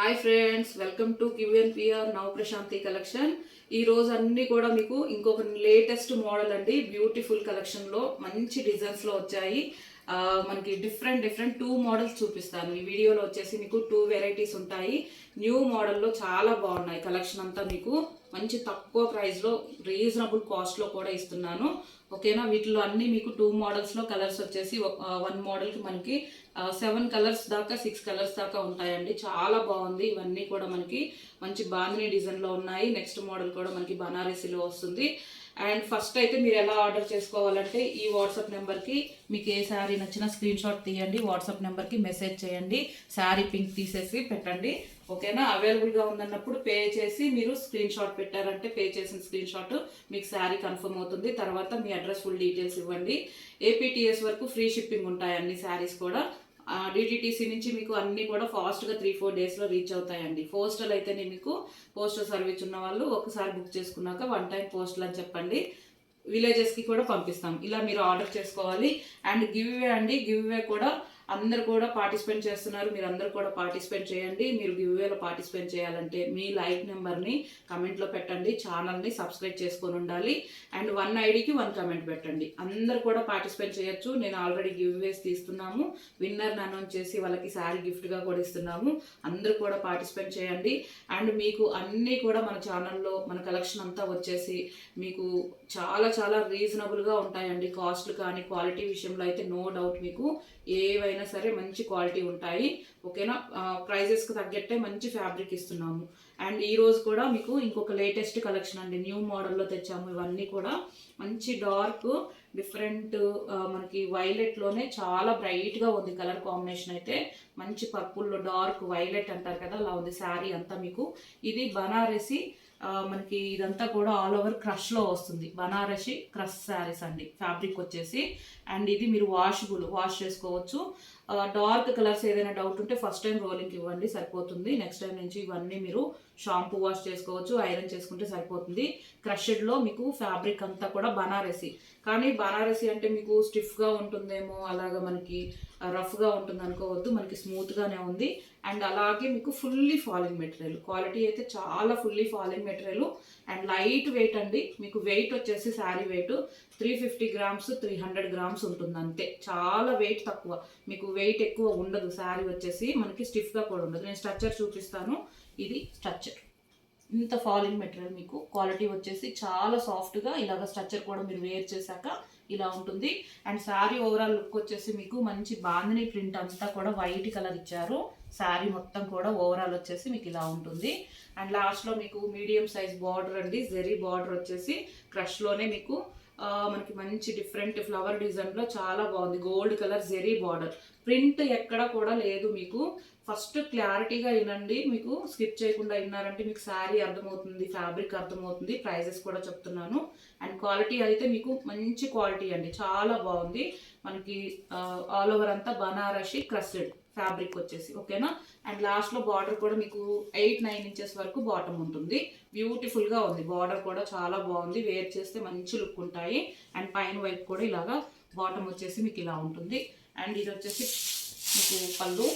Hi friends welcome to QN PR Nava Prashanti collection. ఈ రోజు అన్ని కూడా మీకు ఇంకొక లేటెస్ట్ మోడల్ అండి బ్యూటిఫుల్ కలెక్షన్లో మంచి డిజైన్స్లో వచ్చాయి మనకి డిఫరెంట్ డిఫరెంట్ టూ మోడల్స్ చూపిస్తాను. ఈ వీడియోలో వచ్చేసి మీకు టూ వెరైటీస్ ఉంటాయి. న్యూ మోడల్లో చాలా బాగున్నాయి కలెక్షన్ అంతా మీకు. మంచి తక్కువ ప్రైస్లో రీజనబుల్ కాస్ట్లో కూడా ఇస్తున్నాను. ఓకేనా? వీటిలో అన్ని మీకు టూ మోడల్స్లో కలర్స్ వచ్చేసి వన్ మోడల్కి మనకి సెవెన్ కలర్స్ దాకా సిక్స్ కలర్స్ దాకా ఉంటాయండి. చాలా బాగుంది. ఇవన్నీ కూడా మనకి మంచి బాందిని డిజైన్లో ఉన్నాయి. నెక్స్ట్ మోడల్ కూడా మనకి బనారసీలో వస్తుంది. అండ్ ఫస్ట్ అయితే మీరు ఎలా ఆర్డర్ చేసుకోవాలంటే ఈ వాట్సాప్ నెంబర్కి మీకు ఏ శారీ నచ్చినా స్క్రీన్ షాట్ తీయండి వాట్సాప్ నెంబర్కి మెసేజ్ చేయండి. శారీ పింక్ తీసేసి పెట్టండి. ఓకేనా? అవైలబుల్గా ఉందన్నప్పుడు పే చేసి మీరు స్క్రీన్ షాట్ పెట్టారంటే పే చేసిన స్క్రీన్ షాట్ మీకు శారీ కన్ఫర్మ్ అవుతుంది. తర్వాత మీ అడ్రస్ ఫుల్ డీటెయిల్స్ ఇవ్వండి. ఏపీటీఎస్ వరకు ఫ్రీ షిప్పింగ్ ఉంటాయి అన్ని శారీస్ కూడా. డిటిటీసీ నుంచి మీకు అన్నీ కూడా ఫాస్ట్గా త్రీ ఫోర్ డేస్లో రీచ్ అవుతాయండి. పోస్టల్ అయితేనే మీకు పోస్టల్ సర్వీస్ ఉన్న వాళ్ళు ఒకసారి బుక్ చేసుకున్నాక వన్ టైం పోస్టల్ అని చెప్పండి. విలేజెస్కి కూడా పంపిస్తాం. ఇలా మీరు ఆర్డర్ చేసుకోవాలి. అండ్ గివ్ అండి. గివ్ కూడా అందరు కూడా పార్టిసిపేట్ చేస్తున్నారు మీరు అందరు కూడా పార్టిసిపేట్ చేయండి. మీరు గివ్వేలో పార్టిసిపేట్ చేయాలంటే మీ లైక్ నెంబర్ని కమెంట్లో పెట్టండి ఛానల్ని సబ్స్క్రైబ్ చేసుకొని ఉండాలి. అండ్ వన్ ఐడికి వన్ కమెంట్ పెట్టండి. అందరు కూడా పార్టిసిపేట్ చేయొచ్చు. నేను ఆల్రెడీ గివ్వేస్ తీస్తున్నాము. విన్నర్ని అనౌన్స్ చేసి వాళ్ళకి శారీ గిఫ్ట్గా కూడా ఇస్తున్నాము. అందరూ కూడా పార్టిసిపేట్ చేయండి. అండ్ మీకు అన్నీ కూడా మన ఛానల్లో మన కలెక్షన్ అంతా వచ్చేసి మీకు చాలా చాలా రీజనబుల్గా ఉంటాయండి. కాస్ట్ కానీ క్వాలిటీ విషయంలో అయితే నో డౌట్ మీకు ఏవైనా సరే మంచి క్వాలిటీ ఉంటాయి ఓకేనా? ప్రైజెస్కి తగ్గట్టే మంచి ఫ్యాబ్రిక్ ఇస్తున్నాము. అండ్ ఈ రోజు కూడా మీకు ఇంకొక లేటెస్ట్ కలెక్షన్ అండి న్యూ మోడల్లో తెచ్చాము. ఇవన్నీ కూడా మంచి డార్క్ డిఫరెంట్ మనకి వైలెట్లోనే చాలా బ్రైట్గా ఉంది కలర్ కాంబినేషన్ అయితే. మంచి పర్పుల్లో డార్క్ వైలెట్ అంటారు కదా అలా ఉంది శారీ అంతా మీకు. ఇది బనారసి మనకి ఇదంతా కూడా ఆల్ ఓవర్ క్రష్లో వస్తుంది. బనారసి క్రష్ శారీస్ అండి. ఫ్యాబ్రిక్ వచ్చేసి అండ్ ఇది మీరు వాషబుల్ వాష్ చేసుకోవచ్చు. డార్క్ కలర్స్ ఏదైనా డౌట్ ఉంటే ఫస్ట్ టైం రోలింగ్కి ఇవ్వండి సరిపోతుంది. నెక్స్ట్ టైం నుంచి ఇవన్నీ మీరు షాంపూ వాష్ చేసుకోవచ్చు ఐరన్ చేసుకుంటే సరిపోతుంది. క్రషెడ్లో మీకు ఫ్యాబ్రిక్ అంతా కూడా బనారసి. కానీ బనారసి అంటే మీకు స్టిఫ్గా ఉంటుందేమో అలాగా మనకి రఫ్గా ఉంటుంది అనుకోవద్దు. మనకి స్మూత్గానే ఉంది. అండ్ అలాగే మీకు ఫుల్లీ ఫాలింగ్ మెటీరియల్ క్వాలిటీ అయితే చాలా fully falling material and light weight అండి మీకు వెయిట్ వచ్చేసి sari weight three fifty grams three hundred grams ఉంటుంది అంతే చాలా వెయిట్ తక్కువ. మీకు వెయిట్ ఎక్కువ ఉండదు. శారీ వచ్చేసి మనకి స్టిఫ్గా కూడా ఉండదు. నేను స్ట్రక్చర్ చూపిస్తాను. ఇది స్ట్రక్చర్ ఇంత ఫాలింగ్ మెటీరియల్ మీకు. క్వాలిటీ వచ్చేసి చాలా సాఫ్ట్గా ఇలాగ స్ట్రక్చర్ కూడా మీరు వేర్ చేశాక ఇలా ఉంటుంది. అండ్ శారీ ఓవరాల్ లుక్ వచ్చేసి మీకు మంచి బాందిని ప్రింట్ అంతా కూడా వైట్ కలర్ ఇచ్చారు. శారీ మొత్తం కూడా ఓవరాల్ వచ్చేసి మీకు ఇలా ఉంటుంది. అండ్ లాస్ట్లో మీకు మీడియం సైజ్ బార్డర్ అండి. జెరీ బార్డర్ వచ్చేసి క్రష్లోనే మీకు మనకి మంచి డిఫరెంట్ ఫ్లవర్ డిజైన్లో చాలా బాగుంది. Gold colour zari border print ఎక్కడ కూడా లేదు మీకు. ఫస్ట్ క్లారిటీగా వినండి. మీకు స్కిప్ చేయకుండా విన్నారంటే మీకు శారీ అర్థమవుతుంది ఫ్యాబ్రిక్ అర్థమవుతుంది ప్రైజెస్ కూడా చెప్తున్నాను. అండ్ క్వాలిటీ అయితే మీకు మంచి క్వాలిటీ అండి. చాలా బాగుంది. మనకి ఆల్ ఓవర్ అంతా బనారసి క్రస్టెడ్ ఫ్యాబ్రిక్ వచ్చేసి ఓకేనా? అండ్ లాస్ట్లో బార్డర్ కూడా మీకు ఎయిట్ నైన్ ఇంచెస్ వరకు బాటమ్ ఉంటుంది. బ్యూటిఫుల్గా ఉంది. బార్డర్ కూడా చాలా బాగుంది. వేర్ చేస్తే మంచి లుక్ ఉంటాయి. అండ్ పైన వైపు కూడా ఇలాగా బాటమ్ వచ్చేసి మీకు ఇలా ఉంటుంది. అండ్ ఇది వచ్చేసి మీకు పళ్ళు.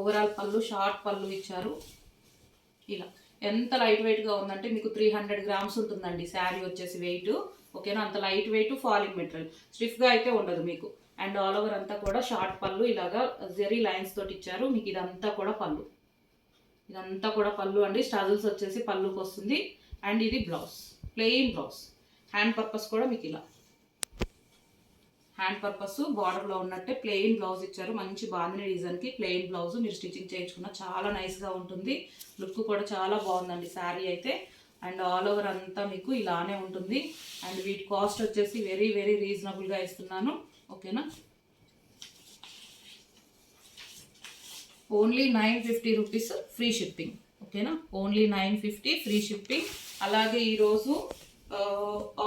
ఓవరాల్ పళ్ళు షార్ట్ పళ్ళు ఇచ్చారు. ఇలా. ఎంత లైట్ వెయిట్గా ఉందంటే మీకు త్రీ హండ్రెడ్ గ్రామ్స్ ఉంటుందండి. శారీ వచ్చేసి వెయిట్ ఓకేనా అంత లైట్ వెయిట్ ఫాలింగ్ మెటీరియల్ స్టిఫ్గా అయితే ఉండదు మీకు. అండ్ ఆల్ ఓవర్ అంతా కూడా షార్ట్ పళ్ళు ఇలాగా జెరీ లైన్స్ తోటి ఇచ్చారు. మీకు ఇదంతా కూడా పళ్ళు. ఇదంతా కూడా పళ్ళు అండి. స్టజల్స్ వచ్చేసి పళ్ళుకి వస్తుంది అండ్ ఇది blouse plain blouse hand purpose కూడా మీకు ఇలా. హ్యాండ్ పర్పస్ బార్డర్లో ఉన్నట్టే ప్లెయిన్ బ్లౌజ్ ఇచ్చారు. మంచి బాగుంది డిజైన్కి ప్లెయిన్ బ్లౌజ్ మీరు స్టిచ్చింగ్ చేయించుకున్న చాలా నైస్గా ఉంటుంది. లుక్ కూడా చాలా బాగుందండి శారీ అయితే. అండ్ ఆల్ ఓవర్ అంతా మీకు ఇలానే ఉంటుంది. అండ్ వీటి కాస్ట్ వచ్చేసి వెరీ వెరీ రీజనబుల్గా ఇస్తున్నాను. ఓకేనా only nine fifty rupees free shipping ఓకేనా only nine fifty free shipping అలాగే ఈరోజు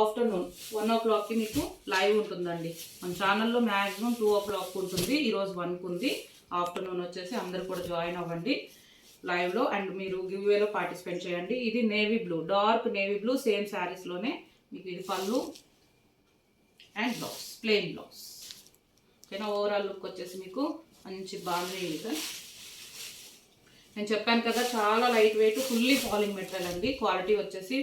ఆఫ్టర్నూన్ వన్ ఓ క్లాక్కి మీకు లైవ్ ఉంటుందండి. మన ఛానల్లో మ్యాక్సిమం టూ ఓ క్లాక్ ఉంటుంది ఈరోజు వన్కి ఉంది. ఆఫ్టర్నూన్ వచ్చేసి అందరు కూడా జాయిన్ అవ్వండి లైవ్లో అండ్ మీరు గివ్వేలో పార్టిసిపేట్ చేయండి. ఇది navy blue dark navy blue same శారీస్లోనే మీకు ఇది pallu and blouse plain blouse ఓకేనా? ఓవరాల్ లుక్ వచ్చేసి మీకు మంచి బాగుంది. డిజైన్ నేను చెప్పాను కదా చాలా light weight fully falling material అండి. క్వాలిటీ వచ్చేసి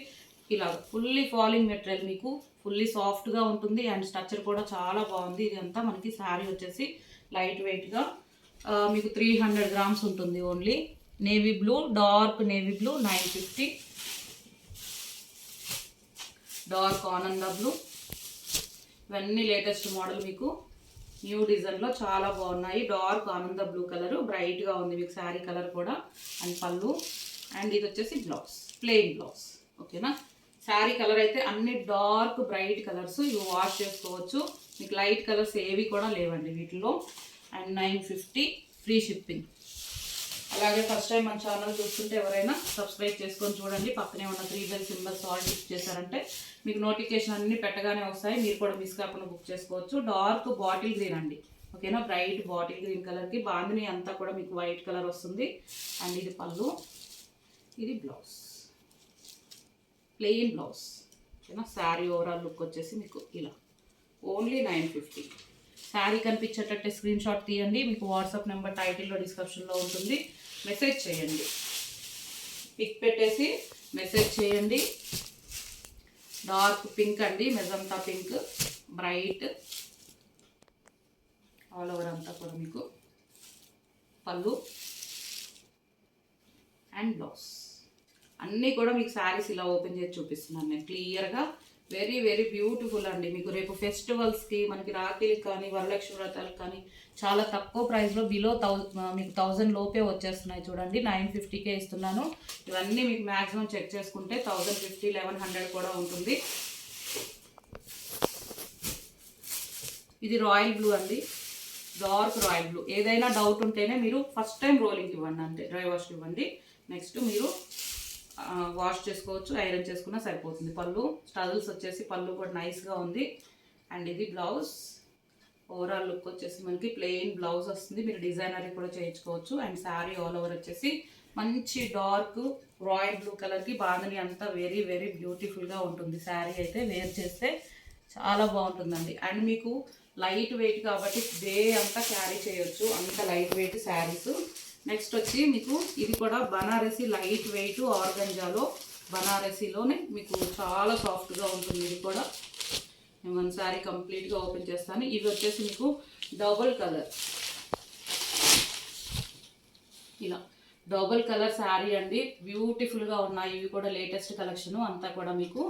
ఇలా ఫుల్లీ ఫాలింగ్ మెటీరియల్ మీకు ఫుల్లీ సాఫ్ట్గా ఉంటుంది అండ్ స్ట్రక్చర్ కూడా చాలా బాగుంది. ఇదంతా మనకి శారీ వచ్చేసి లైట్ వెయిట్గా మీకు త్రీ హండ్రెడ్ గ్రామ్స్ ఉంటుంది only navy blue dark navy blue nine fifty dark Ananda blue ఇవన్నీ లేటెస్ట్ మోడల్ మీకు న్యూ డిజైన్లో చాలా బాగున్నాయి. డార్క్ ఆనంద బ్లూ కలర్ బ్రైట్గా ఉంది మీకు శారీ కలర్ కూడా అండ్ పళ్ళు. అండ్ ఇది వచ్చేసి బ్లౌజ్ ప్లెయిన్ బ్లౌజ్ ఓకేనా శారీ కలర్ అయితే అన్ని డార్క్ బ్రైట్ కలర్స్ ఇవి వాష్ చేసుకోవచ్చు. మీకు లైట్ కలర్స్ ఏవి కూడా లేవండి వీటిలో. And nine fifty free shipping. అలాగే ఫస్ట్ టైం మన ఛానల్ చూస్తుంటే ఎవరైనా సబ్స్క్రైబ్ చేసుకొని చూడండి. పక్కనే ఉన్న three bell symbols all book చేశారంటే మీకు నోటిఫికేషన్ అన్ని పెట్టగానే వస్తాయి. మీరు కూడా మిస్ కాకుండా బుక్ చేసుకోవచ్చు. డార్క్ బాటిల్ గ్రీన్ అండి. ఓకేనా? బ్రైట్ బాటిల్ గ్రీన్ కలర్కి బాందిని అంతా కూడా మీకు వైట్ కలర్ వస్తుంది. అండ్ ఇది పళ్ళు. ఇది బ్లౌజ్. ప్లెయిన్ బ్లౌజ్ ఓకేనా శారీ ఓవరాల్ లుక్ వచ్చేసి మీకు ఇలా. ఓన్లీ నైన్ ఫిఫ్టీ శారీ కనిపించేటట్టే స్క్రీన్ షాట్ తీయండి. మీకు వాట్సాప్ నెంబర్ టైటిల్లో డిస్క్రిప్షన్లో ఉంటుంది. మెసేజ్ చేయండి. పిక్ పెట్టేసి మెసేజ్ చేయండి. డార్క్ పింక్ అండి. Magenta pink bright all over అంతా కూడా మీకు. పళ్ళు. అండ్ బ్లౌజ్ అన్నీ కూడా మీకు శారీస్ ఇలా ఓపెన్ చేసి చూపిస్తున్నాను నేను క్లియర్గా వెరీ వెరీ బ్యూటిఫుల్ అండి. మీకు రేపు ఫెస్టివల్స్కి మనకి రాఖీలకి కానీ వరలక్ష్మి వ్రతాలకు కానీ చాలా తక్కువ ప్రైస్లో బిలో థౌ మీకు థౌజండ్ లోపే వచ్చేస్తున్నాయి చూడండి. నైన్ ఫిఫ్టీకే ఇస్తున్నాను. ఇవన్నీ మీకు మ్యాక్సిమం చెక్ చేసుకుంటే థౌజండ్ ఫిఫ్టీ లెవెన్ హండ్రెడ్ కూడా ఉంటుంది. ఇది రాయల్ బ్లూ అండి. డార్క్ రాయల్ బ్లూ ఏదైనా డౌట్ ఉంటేనే మీరు ఫస్ట్ టైం రోలింగ్ ఇవ్వండి అంతే. డ్రై వాష్ ఇవ్వండి. నెక్స్ట్ మీరు వాష్ చేసుకోవచ్చు ఐరన్ చేసుకున్నా సరిపోతుంది. పళ్ళు స్టజల్స్ వచ్చేసి పళ్ళు కూడా నైస్గా ఉంది. అండ్ ఇది బ్లౌజ్ ఓవరాల్ లుక్ వచ్చేసి మనకి ప్లెయిన్ బ్లౌజ్ వస్తుంది. మీరు డిజైనర్ కూడా చేయించుకోవచ్చు. అండ్ శారీ ఆల్ ఓవర్ వచ్చేసి మంచి డార్క్ రాయల్ బ్లూ కలర్కి బాధని అంతా వెరీ వెరీ బ్యూటిఫుల్గా ఉంటుంది. శారీ అయితే వేర్ చేస్తే చాలా బాగుంటుందండి. అండ్ మీకు లైట్ వెయిట్ కాబట్టి డే అంతా క్యారీ చేయొచ్చు. అంత లైట్ వెయిట్ శారీస్ నెక్స్ట్ వచ్చి మీకు ఇది కూడా బనారసి లైట్ వెయిట్ ఆర్గంజాలో బనారసీలోనే మీకు చాలా సాఫ్ట్గా ఉంటుంది ఇది కూడా. నేను వన్ శారీ కంప్లీట్గా ఓపెన్ చేస్తాను. ఇది వచ్చేసి మీకు డబుల్ కలర్. ఇలా డబుల్ కలర్ శారీ అండి. బ్యూటిఫుల్గా ఉన్నాయి. ఇవి కూడా లేటెస్ట్ కలెక్షన్ అంతా కూడా మీకు.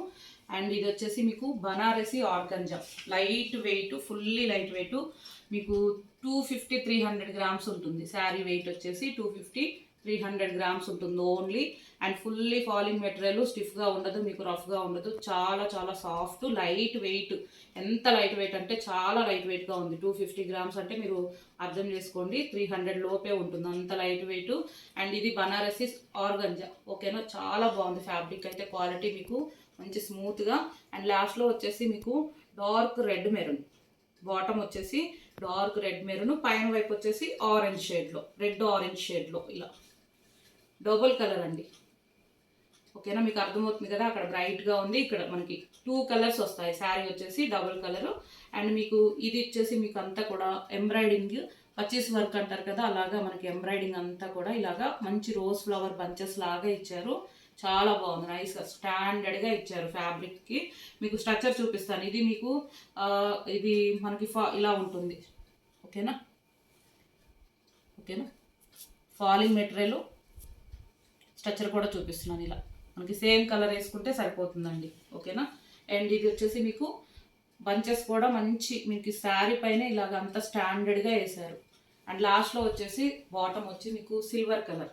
అండ్ ఇది వచ్చేసి మీకు Banarasi organza. Light weight fully light weight మీకు two fifty three hundred grams ఉంటుంది. శారీ వెయిట్ వచ్చేసి two fifty three hundred grams ఉంటుంది only and fully falling material స్టిఫ్గా ఉండదు మీకు రఫ్గా ఉండదు. చాలా చాలా సాఫ్ట్ లైట్ వెయిట్ ఎంత లైట్ వెయిట్ అంటే చాలా లైట్ వెయిట్గా ఉంది. టూ ఫిఫ్టీ గ్రామ్స్ అంటే మీరు అర్థం చేసుకోండి త్రీ హండ్రెడ్ లోపే ఉంటుంది అంత లైట్ వెయిట్ అండ్ ఇది బనారసి ఆర్గంజా. ఓకేనా? చాలా బాగుంది ఫ్యాబ్రిక్ అయితే క్వాలిటీ మీకు మంచి స్మూత్గా అండ్ లాస్ట్లో వచ్చేసి మీకు డార్క్ రెడ్ మెరూన్ బాటమ్ వచ్చేసి డార్క్ రెడ్ మెరూన్ పైన వైపు వచ్చేసి ఆరెంజ్ షేడ్లో రెడ్ ఆరెంజ్ షేడ్లో ఇలా. డబుల్ కలర్ అండి. ఓకేనా? మీకు అర్థమవుతుంది కదా? అక్కడ బ్రైట్గా ఉంది. ఇక్కడ మనకి టూ కలర్స్ వస్తాయి. శారీ వచ్చేసి డబుల్ కలర్ అండ్ మీకు ఇది వచ్చేసి మీకు అంతా కూడా ఎంబ్రాయిడింగ్ పచ్చీస్ వర్క్ అంటారు కదా? అలాగా మనకి ఎంబ్రాయిడింగ్ అంతా కూడా ఇలాగా మంచి రోజ్ ఫ్లవర్ బంచెస్ లాగా ఇచ్చారు. చాలా బాగుంది. నైస్గా స్టాండర్డ్గా ఇచ్చారు ఫ్యాబ్రిక్కి మీకు స్ట్రక్చర్ చూపిస్తాను. ఇది మీకు ఇది మనకి ఫా ఇలా ఉంటుంది. ఓకేనా? ఓకేనా? ఫాలింగ్ మెటీరియల్ స్ట్రక్చర్ కూడా చూపిస్తున్నాను ఇలా. మనకి సేమ్ కలర్ వేసుకుంటే సరిపోతుందండి. ఓకేనా? అండ్ ఇది వచ్చేసి మీకు బంచెస్ కూడా మంచి మీకు శారీ పైన ఇలాగ అంత స్టాండర్డ్గా వేశారు. అండ్ లాస్ట్లో వచ్చేసి బాటమ్ వచ్చి మీకు silver colour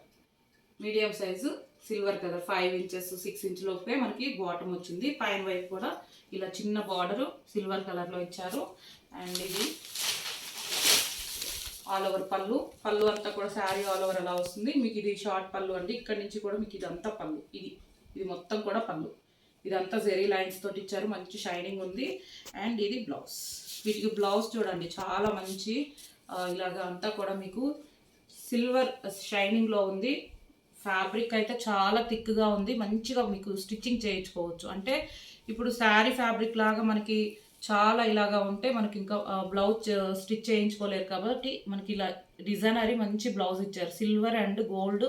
medium size silver కదా ఫైవ్ ఇంచెస్ సిక్స్ ఇంచ్ లోపే మనకి బాటమ్ వచ్చింది. పైన వైపు కూడా ఇలా చిన్న బార్డరు సిల్వర్ కలర్లో ఇచ్చారు. అండ్ ఇది ఆల్ ఓవర్ పళ్ళు. పళ్ళు అంతా కూడా శారీ ఆల్ ఓవర్ అలా వస్తుంది. మీకు ఇది షార్ట్ పళ్ళు అండి. ఇక్కడ నుంచి కూడా మీకు ఇదంతా పళ్ళు. ఇది ఇది మొత్తం కూడా పళ్ళు. ఇదంతా జెరీ లైన్స్ తోటి ఇచ్చారు. మంచి షైనింగ్ ఉంది. అండ్ ఇది బ్లౌజ్. వీటికి బ్లౌజ్ చూడండి. చాలా మంచి ఇలాగ అంతా కూడా మీకు సిల్వర్ షైనింగ్లో ఉంది. ఫ్యాబ్రిక్ అయితే చాలా థిక్గా ఉంది. మంచిగా మీకు స్టిచ్చింగ్ చేయించుకోవచ్చు. అంటే ఇప్పుడు శారీ ఫ్యాబ్రిక్ లాగా మనకి చాలా ఇలాగా ఉంటే మనకి ఇంకా బ్లౌజ్ స్టిచ్ చేయించుకోలేరు కాబట్టి మనకి ఇలా డిజైనరీ మంచి బ్లౌజ్ ఇచ్చారు. సిల్వర్ అండ్ గోల్డ్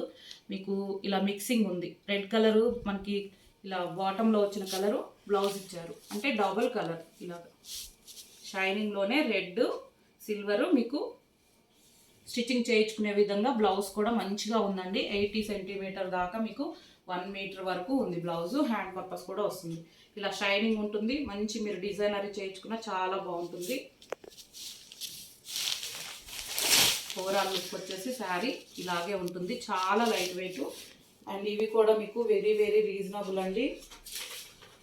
మీకు ఇలా మిక్సింగ్ ఉంది. రెడ్ కలరు మనకి ఇలా బాటంలో వచ్చిన కలరు బ్లౌజ్ ఇచ్చారు. అంటే డబుల్ కలర్ ఇలాగ. షైనింగ్లోనే రెడ్ సిల్వరు మీకు స్టిచ్చింగ్ చేయించుకునే విధంగా బ్లౌజ్ కూడా మంచిగా ఉందండి. ఎయిటీ సెంటీమీటర్ దాకా మీకు వన్ మీటర్ వరకు ఉంది బ్లౌజ్. హ్యాండ్ పర్పస్ కూడా వస్తుంది. ఇలా షైనింగ్ ఉంటుంది. మంచి మీరు డిజైనరీ చేయించుకున్న చాలా బాగుంటుంది. ఓవరాల్ లుక్ వచ్చేసి శారీ ఇలాగే ఉంటుంది. చాలా లైట్ వెయిట్. అండ్ ఇవి కూడా మీకు వెరీ వెరీ రీజనబుల్ అండి.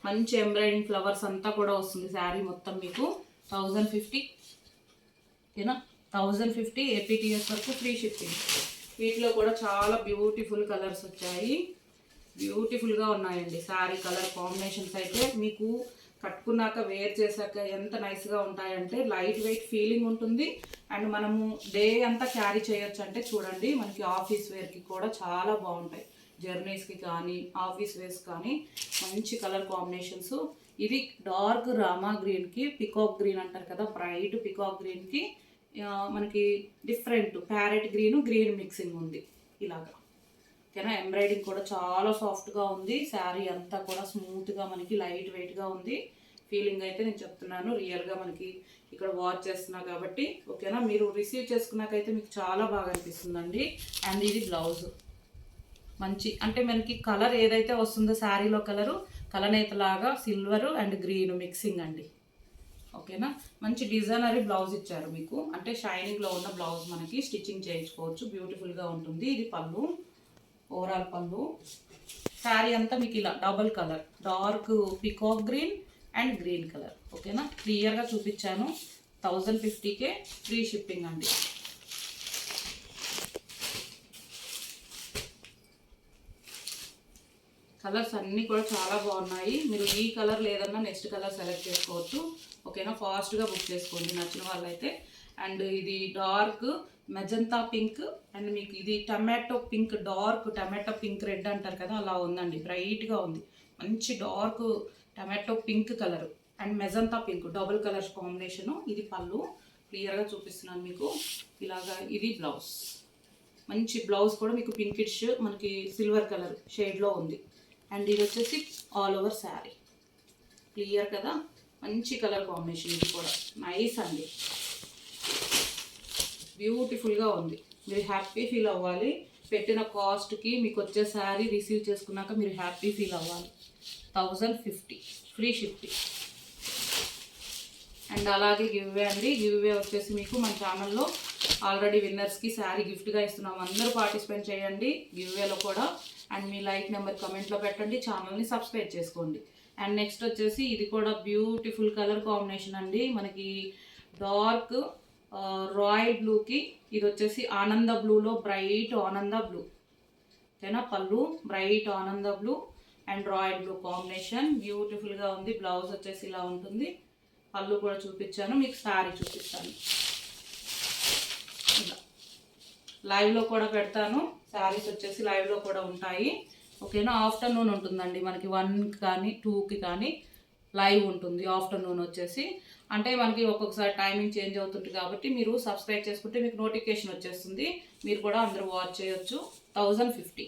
మంచి ఎంబ్రాయిడింగ్ ఫ్లవర్స్ అంతా కూడా వస్తుంది శారీ మొత్తం మీకు. Thousand fifty. ఓకేనా థౌజండ్ ఫిఫ్టీ ఏపీటీఎస్ వరకు ఫ్రీ షిప్పింగ్ వీటిలో కూడా చాలా బ్యూటిఫుల్ కలర్స్ వచ్చాయి. బ్యూటిఫుల్గా ఉన్నాయండి. శారీ కలర్ కాంబినేషన్స్ అయితే మీకు కట్టుకున్నాక వేర్ చేశాక ఎంత నైస్గా ఉంటాయంటే లైట్ వెయిట్ ఫీలింగ్ ఉంటుంది. అండ్ మనము డే అంతా క్యారీ చేయొచ్చు అంటే చూడండి మనకి ఆఫీస్ వేర్కి కూడా చాలా బాగుంటాయి. జర్నీస్కి కానీ ఆఫీస్ వేర్స్ కానీ మంచి కలర్ కాంబినేషన్స్ ఇది డార్క్ రామా గ్రీన్కి పికాక్ గ్రీన్ అంటారు కదా బ్రైట్ పికాక్ గ్రీన్కి మనకి different parrot green green mixing ఉంది ఇలాగా. ఓకేనా? ఎంబ్రాయిడింగ్ కూడా చాలా సాఫ్ట్గా ఉంది. శారీ అంతా కూడా స్మూత్గా మనకి లైట్ వెయిట్గా ఉంది. ఫీలింగ్ అయితే నేను చెప్తున్నాను రియల్గా మనకి ఇక్కడ వాచ్ చేస్తున్నా కాబట్టి. ఓకేనా? మీరు రిసీవ్ చేసుకున్నాకైతే మీకు చాలా బాగా అనిపిస్తుందండి. అండ్ ఇది బ్లౌజ్ మంచి అంటే మనకి కలర్ ఏదైతే వస్తుందో శారీలో కలరు కలనేతలాగా సిల్వర్ అండ్ గ్రీన్ మిక్సింగ్ అండి. ఓకేనా? మంచి డిజైనరీ బ్లౌజ్ ఇచ్చారు మీకు. అంటే షైనింగ్లో ఉన్న బ్లౌజ్ మనకి స్టిచ్చింగ్ చేయించుకోవచ్చు. బ్యూటిఫుల్గా ఉంటుంది. ఇది పళ్ళు. ఓవరాల్ పళ్ళు. శారీ అంతా మీకు ఇలా double colour dark peacock green and green colour ఓకేనా? క్లియర్గా చూపించాను. థౌజండ్ ఫిఫ్టీకే ఫ్రీ షిప్పింగ్ అండి. కలర్స్ అన్నీ కూడా చాలా బాగున్నాయి. మీరు ఈ కలర్ లేదన్నా నెక్స్ట్ కలర్ సెలెక్ట్ చేసుకోవచ్చు. ఓకేనా? ఫాస్ట్గా బుక్ చేసుకోండి. నచ్చిన వాళ్ళైతే. అండ్ ఇది డార్క్ మెజంతా పింక్. అండ్ మీకు ఇది tomato pink dark tomato pink red అంటారు కదా అలా ఉందండి. బ్రైట్గా ఉంది. మంచి dark tomato pink colour. And magenta pink double colours combination. ఇది పళ్ళు. క్లియర్గా చూపిస్తున్నాను మీకు. ఇలాగా ఇది బ్లౌజ్. మంచి బ్లౌజ్ కూడా మీకు పింకిష్ మనకి సిల్వర్ కలర్ షేడ్లో ఉంది. అండ్ ఇది వచ్చేసి ఆల్ ఓవర్ శారీ క్లియర్ కదా? మంచి కలర్ కాంబినేషన్ ఇది కూడా. నైస్ అండి. బ్యూటిఫుల్గా ఉంది. మీరు హ్యాపీ ఫీల్ అవ్వాలి. పెట్టిన కాస్ట్కి మీకు వచ్చే శారీ రిసీవ్ చేసుకున్నాక మీరు హ్యాపీ ఫీల్ అవ్వాలి. Thousand fifty free shifting and అలాగే గివ్వే అండి. గివ్వే వచ్చేసి మీకు మన ఛానల్లో ఆల్రెడీ విన్నర్స్కి శారీ గిఫ్ట్గా ఇస్తున్నాం. అందరూ పార్టిసిపేట్ చేయండి. గివ్వేలో కూడా అండ్ మీ లైక్ నెంబర్ కమెంట్లో పెట్టండి ఛానల్ని సబ్స్క్రైబ్ చేసుకోండి. అండ్ నెక్స్ట్ వచ్చేసి ఇది కూడా బ్యూటిఫుల్ కలర్ కాంబినేషన్ అండి. మనకి డార్క్ రాయల్ బ్లూకి ఇది వచ్చేసి ఆనంద బ్లూలో బ్రైట్ ఆనంద బ్లూ ఓకేనా? Pallu bright Ananda blue and royal blue combination బ్యూటిఫుల్గా ఉంది బ్లౌజ్ వచ్చేసి ఇలా ఉంటుంది. పళ్ళు కూడా చూపించాను మీకు శారీ చూపిస్తాను. ఇలా. లైవ్లో కూడా పెడతాను. శారీస్ వచ్చేసి లైవ్లో కూడా ఉంటాయి. ఓకేనా? ఆఫ్టర్నూన్ ఉంటుందండి. మనకి వన్కి కానీ టూకి కానీ లైవ్ ఉంటుంది. ఆఫ్టర్నూన్ వచ్చేసి. అంటే మనకి ఒక్కొక్కసారి టైమింగ్ చేంజ్ అవుతుంది కాబట్టి మీరు సబ్స్క్రైబ్ చేసుకుంటే మీకు నోటిఫికేషన్ వచ్చేస్తుంది. మీరు కూడా అందరూ వాచ్ చేయొచ్చు. థౌజండ్ ఫిఫ్టీ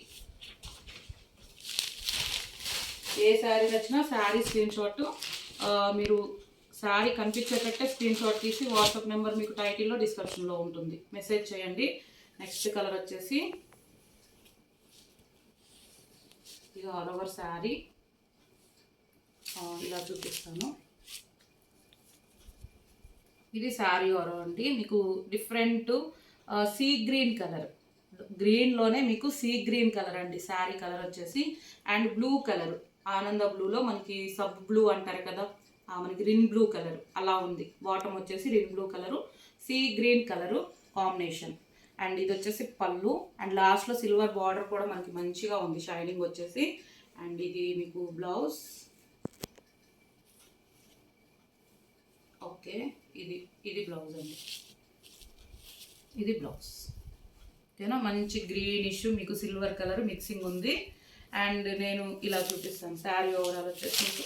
ఏ శారీ నచ్చినా శారీ స్క్రీన్ షాట్ మీరు శారీ కనిపించేటట్టే స్క్రీన్ షాట్ తీసి వాట్సాప్ నెంబర్ మీకు టైటిల్లో డిస్క్రిప్షన్లో ఉంటుంది. మెసేజ్ చేయండి. నెక్స్ట్ కలర్ వచ్చేసి ఇది ఆల్ ఓవర్ శారీ. ఇలా చూపిస్తాను. ఇది శారీ ఓరో అండి. మీకు డిఫరెంట్ సీ గ్రీన్ కలర్. గ్రీన్లోనే మీకు సీ గ్రీన్ కలర్ అండి. శారీ కలర్ వచ్చేసి. And blue colour. ఆనంద బ్లూలో మనకి సబ్ బ్లూ అంటారు కదా. మనకి రిన్ బ్లూ కలర్. అలా ఉంది. బాటమ్ వచ్చేసి Rin blue colour. Sea green colour combination. And ఇది వచ్చేసి పళ్ళు. అండ్ లాస్ట్లో సిల్వర్ బార్డర్ కూడా మనకి మంచిగా ఉంది. షైనింగ్ వచ్చేసి. అండ్ ఇది మీకు బ్లౌజ్ ఓకే ఇది ఇది బ్లౌజ్ అండి. ఇది బ్లౌజ్ ఓకేనా? మంచి గ్రీనిష్ మీకు సిల్వర్ కలర్ మిక్సింగ్ ఉంది. అండ్ నేను ఇలా చూపిస్తాను. శారీ ఓవరాల్ వచ్చేసి మీకు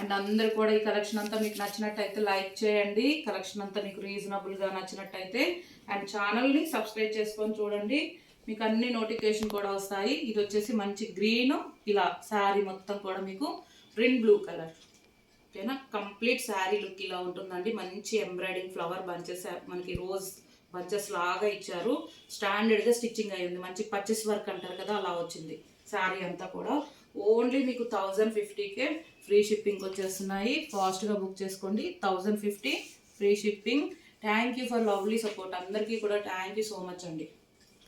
అండ్ అందరు కూడా ఈ కలెక్షన్ అంతా మీకు నచ్చినట్టయితే లైక్ చేయండి. కలెక్షన్ అంతా మీకు రీజనబుల్గా నచ్చినట్టయితే అండ్ ఛానల్ని సబ్స్క్రైబ్ చేసుకొని చూడండి. మీకు అన్ని నోటిఫికేషన్ కూడా వస్తాయి. ఇది వచ్చేసి మంచి గ్రీన్. ఇలా శారీ మొత్తం కూడా మీకు రిన్ బ్లూ కలర్. ఓకేనా? కంప్లీట్ శారీ లుక్ ఇలా ఉంటుందండి. మంచి ఎంబ్రాయిడింగ్ ఫ్లవర్ బంచెస్ మనకి రోజ్ బంచెస్ లాగా ఇచ్చారు. స్టాండర్డ్గా స్టిచ్చింగ్ అయ్యింది. మంచి పర్చేస్ వర్క్ అంటారు కదా అలా వచ్చింది. శారీ అంతా కూడా. ఓన్లీ మీకు థౌజండ్ ఫిఫ్టీకే ఫ్రీ షిప్పింగ్ వచ్చేస్తున్నాయి. ఫాస్ట్గా బుక్ చేసుకోండి. Thousand fifty free shipping thank you for lovely support అందరికీ కూడా థ్యాంక్ యూ సో మచ్ అండి.